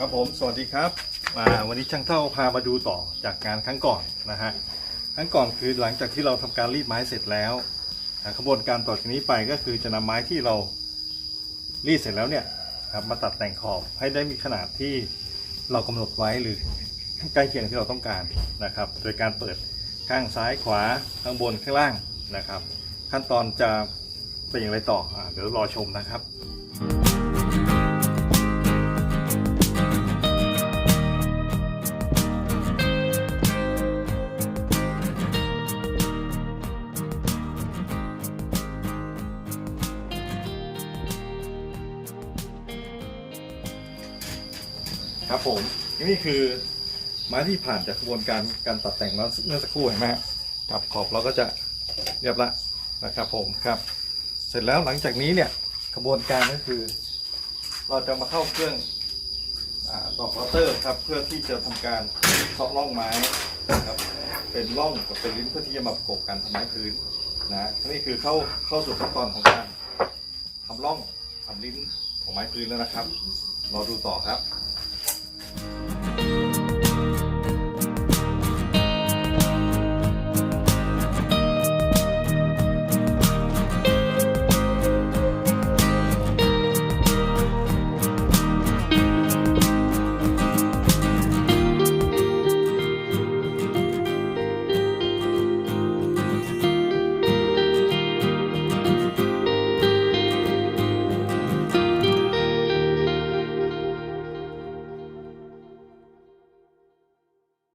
ครับผมสวัสดีครับวันนี้ช่างเท่าพามาดูต่อจากงานครั้งก่อนนะฮะครั้งก่อนคือหลังจากที่เราทำการรีดไม้เสร็จแล้วขบวนการต่อจากนี้ไปก็คือจะนำไม้ที่เรารีดเสร็จแล้วเนี่ยครับมาตัดแต่งขอบให้ได้มีขนาดที่เรากำหนดไว้หรือใกล้เคียงที่เราต้องการนะครับ โดยการเปิดข้างซ้ายขวาข้างบนข้างล่างนะครับ ขั้นตอนจะเป็นอย่างไรต่ออเดี๋ยวรอชมนะครับ ครับผมนี่คือไม้ที่ผ่านจากกระบวนการการตัดแต่งแล้วเมื่อสักครู่เห็นไหมฮะกับขอบเราก็จะเรียบละนะครับผมครับ เสร็จแล้วหลังจากนี้เนี่ยกระบวนการก็คือ เราจะมาเข้าเครื่องอาดอกวอเตอร์ครับเพื่อที่จะทำการเคาะร่องไม้ครับเป็นร่องกับเป็นลิ้นเพื่อที่จะมาประกบกันทำไม้พื้นนะนี่คือเข้าเข้าสู่ขั้นตอนของการทำร่องทำลิ้นของไม้พื้นแล้วนะครับรอดูต่อครับ Thank you.